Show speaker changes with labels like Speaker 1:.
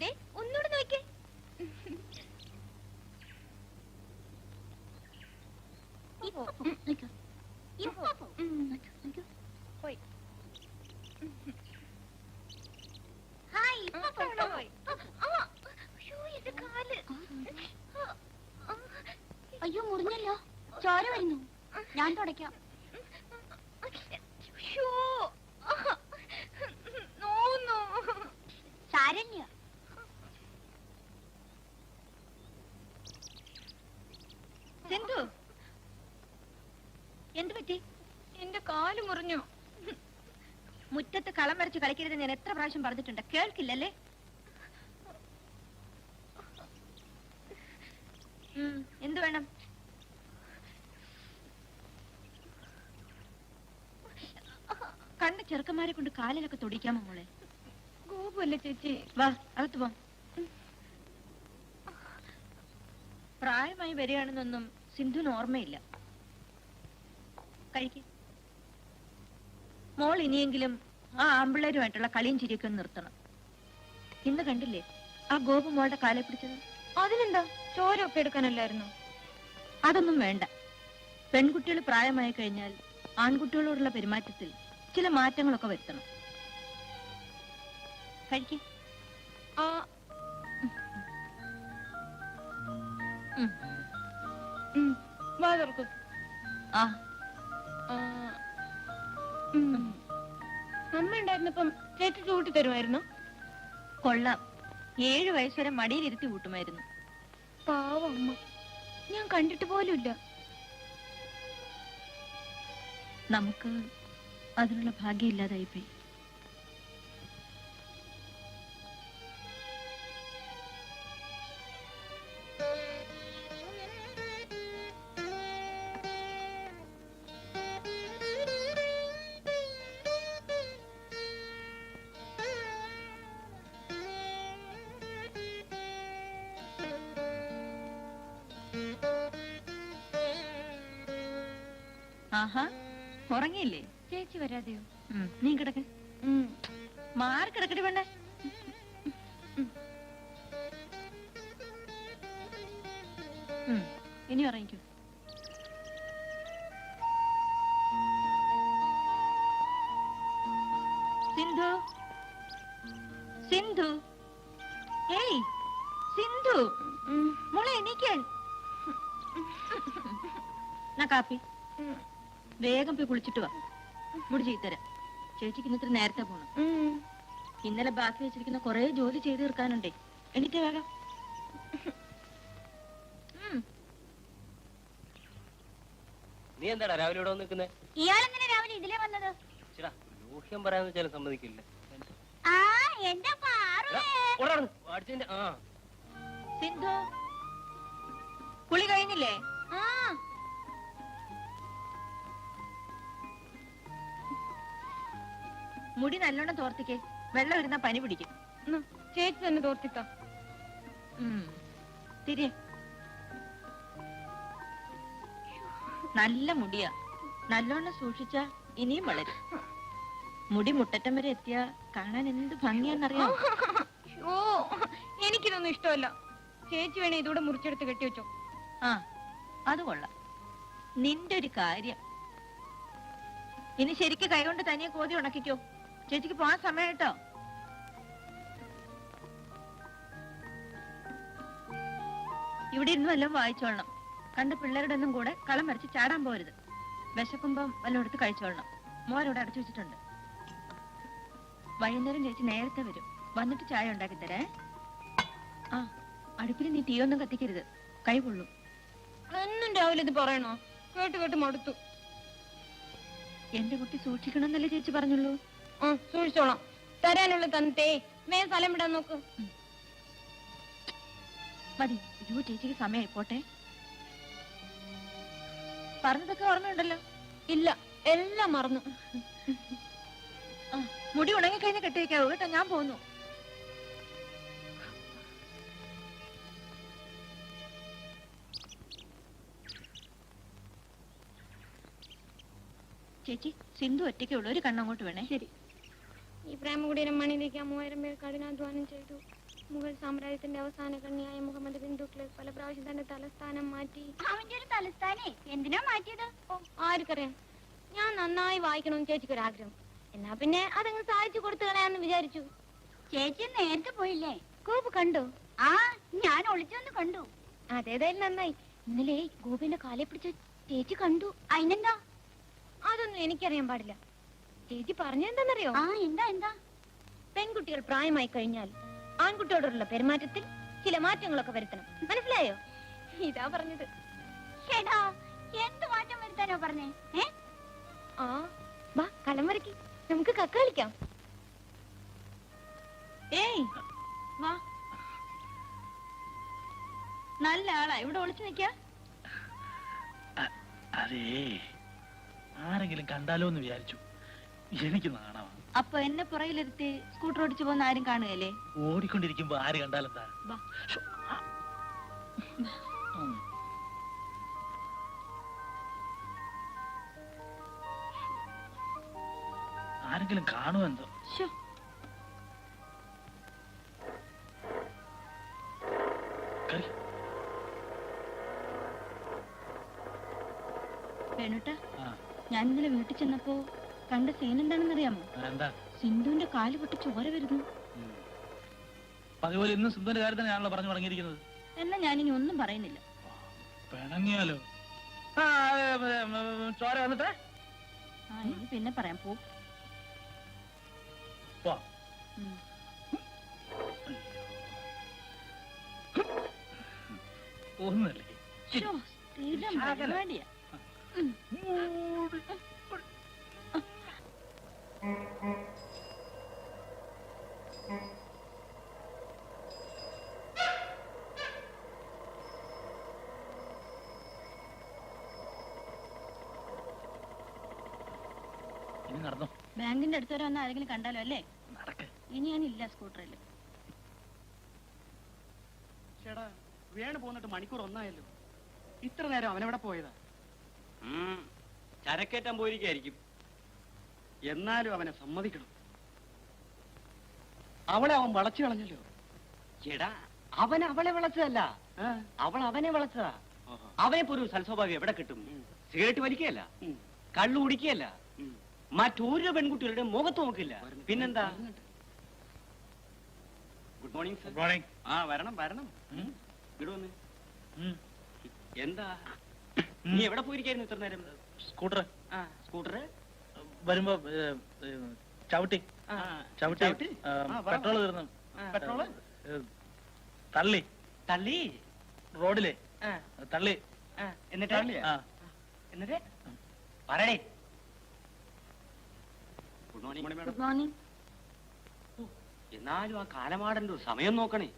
Speaker 1: ദേ ഒന്നുകൂടെ നോക്കേ അയ്യോ
Speaker 2: മുറിഞ്ഞല്ലോ. ചോര വരുന്നു. ഞാൻ തുടയ്ക്കാം.
Speaker 1: സിന്ധു എന്തു പറ്റി? എന്റെ കാൽ മുറിഞ്ഞു. മുറ്റത്ത് കളം വരച്ച് കളിക്കരുത് ഞാൻ എത്ര പ്രാവശ്യം പറഞ്ഞിട്ടുണ്ട്. കേൾക്കില്ലല്ലേ? എന്ത് വേണം? കണ്ട ചെറുക്കന്മാരെ കൊണ്ട് കാലിലൊക്കെ തൊടിക്കാമോ മോളെ?
Speaker 3: ഗോപുല്ലേ ചേച്ചി.
Speaker 1: വാ അകത്ത് പോ. പ്രായമായി വരികയാണെന്നൊന്നും സിന്ധുവിന് ഓർമ്മയില്ല. കഴിക്ക്. മോൾ ഇനിയെങ്കിലും ആ ആമ്പിള്ളേരുമായിട്ടുള്ള കളിയും ചിരിയൊക്കെ ഒന്ന് നിർത്തണം. ഇന്ന് കണ്ടില്ലേ ആ ഗോപു മോളുടെ കാലെ പിടിച്ചത്?
Speaker 3: അതിനെന്താ? ചോരൊക്കെ എടുക്കാനല്ലായിരുന്നു?
Speaker 1: അതൊന്നും വേണ്ട. പെൺകുട്ടികൾ പ്രായമായി കഴിഞ്ഞാൽ ആൺകുട്ടികളോടുള്ള പെരുമാറ്റത്തിൽ ചില മാറ്റങ്ങളൊക്കെ വരുത്തണം. കഴിക്കും.
Speaker 3: ആ.
Speaker 1: ഉം.
Speaker 3: വാ തുറക്കും.
Speaker 1: ആ.
Speaker 3: അമ്മ ഉണ്ടായിരുന്നപ്പം ചേച്ചി ചൂട്ടി തരുമായിരുന്നു?
Speaker 1: കൊള്ളാം. ഏഴ് വയസ്സുവരെ മടിയിലിരുത്തി കൂട്ടുമായിരുന്നു.
Speaker 3: പാവം അമ്മ. ഞാൻ കണ്ടിട്ട് പോലുമില്ല.
Speaker 1: നമുക്ക് അതിനുള്ള ഭാഗ്യം ഇല്ലാതായിപ്പോയി. ആഹാ ഉറങ്ങിയില്ലേ?
Speaker 3: ചേച്ചി വരാതെയോ?
Speaker 1: ഉം, നീ കിടക്ക്.
Speaker 3: ഉം.
Speaker 1: മാറി കിടക്കട്ടെ വേണ്ടേ ഇനി ഉറങ്ങിക്കോ. സിന്ധു? സിന്ധു? ഏയ് സിന്ധു.
Speaker 3: ഉം.
Speaker 1: മോളെ എണീക്കാൻ എന്നാ കാപ്പി.
Speaker 3: ഉം.
Speaker 1: വേഗം പോയി കുളിച്ചിട്ട് വാ. മുടി ചെയ്തരാം ചേച്ചിക്ക് ഇന്നത്ര നേരത്തെ പോണം. ഇന്നലെ ബാക്കി വെച്ചിരിക്കുന്ന കൊറേ ജോലി ചെയ്ത് തീർക്കാനുണ്ടേ. എനിക്ക് വേഗം.
Speaker 4: നീ എന്താടാ രാവിലെ ഇവിടെ വന്ന് നിൽക്കുന്നേ?
Speaker 2: ഇയാളെങ്ങനെ രാവിലെ ഇതിലേ വന്നത്?
Speaker 4: ചേടാ ലോഹ്യം പറയാന്ന് വെച്ചാൽ സമ്മതിക്കില്ല.
Speaker 2: ആ എന്റെ പാറു
Speaker 4: അടിച്ചതിന്റെ ആ.
Speaker 1: സിന്ധു കുളി കഴിഞ്ഞില്ലേ?
Speaker 2: ആ.
Speaker 1: മുടി നല്ലോണം തോർത്തിക്കേ. വെള്ളം ഇരുന്ന പനി പിടിക്കും.
Speaker 3: ചേച്ചി തന്നെ തോർത്തിത്താ
Speaker 1: തിരി നല്ല മുടിയാ. നല്ലോണം സൂക്ഷിച്ച ഇനിയും വളരും. മുടി മുട്ടറ്റം വരെ എത്തിയ കാണാൻ എന്ത് ഭംഗിയാന്നറിയാം?
Speaker 3: ഓ എനിക്കിതൊന്നും ഇഷ്ടമല്ല. ചേച്ചി വേണേ ഇതൂടെ മുറിച്ചെടുത്ത് കെട്ടിവെച്ചോ
Speaker 1: ആ അത് കൊള്ളാം. നിന്റെ ഒരു കാര്യം. ഇനി ശരിക്ക് കൈകൊണ്ട് തനിയെ കോതി ഉണക്കിക്കോ. ചേച്ചിക്ക് പോവാൻ സമയം കേട്ടോ ഇവിടെ ഇരുന്ന് വല്ലതും വായിച്ചോളണം. കണ്ട പിള്ളേരുടെ ഒന്നും കൂടെ കളം വരച്ച് ചാടാൻ പോരുത്. വിശക്കുമ്പം വല്ലതും എടുത്ത് കഴിച്ചോളണം. മോരോട് അടച്ചു വെച്ചിട്ടുണ്ട്. വൈകുന്നേരം ചേച്ചി നേരത്തെ വരും. വന്നിട്ട് ചായ ഉണ്ടാക്കി തരേ ആ അടുപ്പിൽ നീ തീയൊന്നും കത്തിക്കരുത്. കൈ കൊള്ളും.
Speaker 3: എന്നും രാവിലെ ഇത് പറയണോ? കേട്ട് കേട്ട് മടുത്തു.
Speaker 1: എന്റെ കുട്ടി സൂക്ഷിക്കണം എന്നല്ലേ ചേച്ചി പറഞ്ഞുള്ളൂ?
Speaker 3: സൂക്ഷിച്ചോളാം. തരാനുള്ള തന്നിട്ടേ വേ സ്ഥലം വിടാൻ നോക്ക്.
Speaker 1: മതി യു ചേച്ചിക്ക് സമയമായി പോട്ടെ പറഞ്ഞതൊക്കെ ഓർമ്മയുണ്ടല്ലോ?
Speaker 3: ഇല്ല എല്ലാം മറന്നു.
Speaker 1: മുടി മുടി ഉണങ്ങിക്കഴിഞ്ഞ് കെട്ടിവെക്കാവൂ കേട്ടോ ഞാൻ പോന്നു. ചേച്ചി സിന്ധു ഒറ്റയ്ക്കുള്ള ഒരു കണ്ണങ്ങോട്ട് വേണേ.
Speaker 3: ശരി. ഈ പ്രേമകുടീരം മണിയിലേക്ക് മൂവായിരം പേർ കഠിനാധ്വാനം ചെയ്തു. മുഗൾ സാമ്രാജ്യത്തിന്റെ അവസാന കണ്ണിയായ മുഹമ്മദ് ബിൻ തുഗ്ലക് പല പ്രാവശ്യം തന്റെ തലസ്ഥാനം മാറ്റി.
Speaker 2: അവന്റെ ഒരു തലസ്ഥാനേ? എന്തിനാ മാറ്റിയത്?
Speaker 3: ആർക്കറിയാം. ഞാൻ നന്നായി വായിക്കണമെന്ന് ചേച്ചിക്ക് ഒരു ആഗ്രഹം. എന്നാ പിന്നെ അതങ്ങ് സാധിച്ചു കൊടുത്തു കളയാന്ന് വിചാരിച്ചു.
Speaker 2: ചേച്ചി നേരത്തെ പോയില്ലേ?
Speaker 3: ഗോപു കണ്ടു.
Speaker 2: ആ ഞാൻ ഒളിച്ചൊന്ന് കണ്ടു.
Speaker 3: അതേതായാലും നന്നായി. ഇന്നലെ ഗോപിന്റെ കാലെ പിടിച്ച ചേച്ചി കണ്ടു.
Speaker 2: അതിനെന്താ?
Speaker 3: അതൊന്നും എനിക്കറിയാൻ പാടില്ല. ചേച്ചി പറഞ്ഞെന്താന്നറിയോ
Speaker 2: ആ എന്താ എന്താ?
Speaker 3: പെൺകുട്ടികൾ പ്രായമായി കഴിഞ്ഞാൽ ആൺകുട്ടിയോടുള്ള പെരുമാറ്റത്തിൽ ചില മാറ്റങ്ങളൊക്കെ വരുത്തണം. മനസ്സിലായോ? ഇതാ പറഞ്ഞത്.
Speaker 2: എന്ത് മാറ്റം വരുത്താനോ പറഞ്ഞേ? ഏ?
Speaker 3: ആ വാ കളം വരക്കി. നമുക്ക് കക്ക കളിക്കാം.
Speaker 1: ഏയ് വാ. നല്ല ആളാ. ഇവിടെ ഒളിച്ചു നിക്ക
Speaker 5: അതേ ആരെങ്കിലും കണ്ടാലോ എന്ന് വിചാരിച്ചു. എനിക്ക് നാണമാണ്
Speaker 1: അപ്പൊ എന്നെ പുറകിലിരുത്തി സ്കൂട്ടർ ഓടിച്ചു പോകുന്ന ആരും കാണുകയല്ലേ?
Speaker 5: ഓടിക്കൊണ്ടിരിക്കുമ്പോ ആര് കണ്ടാലെന്താ. ആരെങ്കിലും കാണുമോ എന്തോ?
Speaker 1: ശ്ശോ.
Speaker 5: കറി.
Speaker 1: വേണുട്ട
Speaker 5: ആ.
Speaker 1: ഞാൻ ഇന്നലെ വീട്ടിൽ ചെന്നപ്പോ കണ്ട സീൻ എന്താണെന്നറിയാമോ?
Speaker 5: എന്താ?
Speaker 1: സിന്ധുവിന്റെ കാൽ പൊട്ടി ചോര വരുന്നു.
Speaker 5: അതുപോലെ പതിപോലെ ഇന്നും സിന്ധുവിന്റെ കാര്യം തന്നെയാണല്ലോ പറഞ്ഞു തുടങ്ങിയിരിക്കുന്നത്
Speaker 1: എന്നാ ഞാനിനി ഒന്നും പറയുന്നില്ല.
Speaker 5: പിണങ്ങിയാലോ? ആ ഏ, ഏ, ഏ, ചോര വന്നിട്ട്.
Speaker 1: ആ ഇനി പിന്നെ പറയാം. പോ.
Speaker 5: പോ.
Speaker 1: ഉം.
Speaker 5: ഒന്നല്ലേ
Speaker 1: ശ്ശോ, സ്ഥിരം പരിപാടിയാ.
Speaker 5: ഇനി നടന്നോ?
Speaker 1: ബാങ്കിന്റെ അടുത്ത് വരെ വന്ന ആരെങ്കിലും കണ്ടാലോ അല്ലേ?
Speaker 5: ഇനി
Speaker 1: ഇനി ഞാനില്ല സ്കൂട്ടറിൽ
Speaker 6: ചേടാ വേണു പോന്നിട്ട് മണിക്കൂർ ഒന്നായല്ലോ. ഇത്ര നേരം അവനെവിടെ പോയതാ?
Speaker 4: ചരക്കേറ്റാൻ പോയിരിക്കായിരിക്കും.
Speaker 6: എന്നാലും അവനെ സമ്മതിക്കണം. അവളെ അവൻ വളച്ചു കളഞ്ഞല്ലോ.
Speaker 4: ചേടാ അവൻ അവളെ വിളച്ചതല്ല. അവൾ അവനെ വിളച്ചതാ. അവനെ ഒരു സൽസ്വഭാവം എവിടെ കിട്ടും? സിഗരറ്റ് വലിക്കുകയല്ല. കള്ളു കുടിക്കുകയല്ല. മറ്റൊരു പെൺകുട്ടികളുടെ മുഖത്ത് നോക്കില്ല. പിന്നെന്താ?
Speaker 6: ഗുഡ് മോർണിംഗ് സർ
Speaker 5: മോർണിംഗ്
Speaker 6: ആ വരണം വരണം.
Speaker 5: ഉം.
Speaker 6: ഇവിടെ വന്ന്.
Speaker 5: ഉം.
Speaker 4: എന്താ? നീ എവിടെ പോയിരിക്കായിരുന്നു ഇത്ര നേരം?
Speaker 5: സ്കൂട്ടർ
Speaker 4: ആ സ്കൂട്ടർ
Speaker 5: വരുമ്പോ ചവിട്ടി.
Speaker 6: ആ,
Speaker 5: ചവിട്ടി പെട്രോൾ തീർന്നു പെട്രോൾ തള്ളി.
Speaker 4: തള്ളി?
Speaker 5: റോഡിലെ. തള്ളി.
Speaker 4: എന്നിട്ട് എന്നിട്ട്? പറയണേ
Speaker 6: ഗുഡ് മോർണിംഗ്
Speaker 1: ഗുഡ് മോർണിംഗ്
Speaker 4: എന്നാലും ആ കാലമാടന്റെ ഒരു സമയം നോക്കണേ.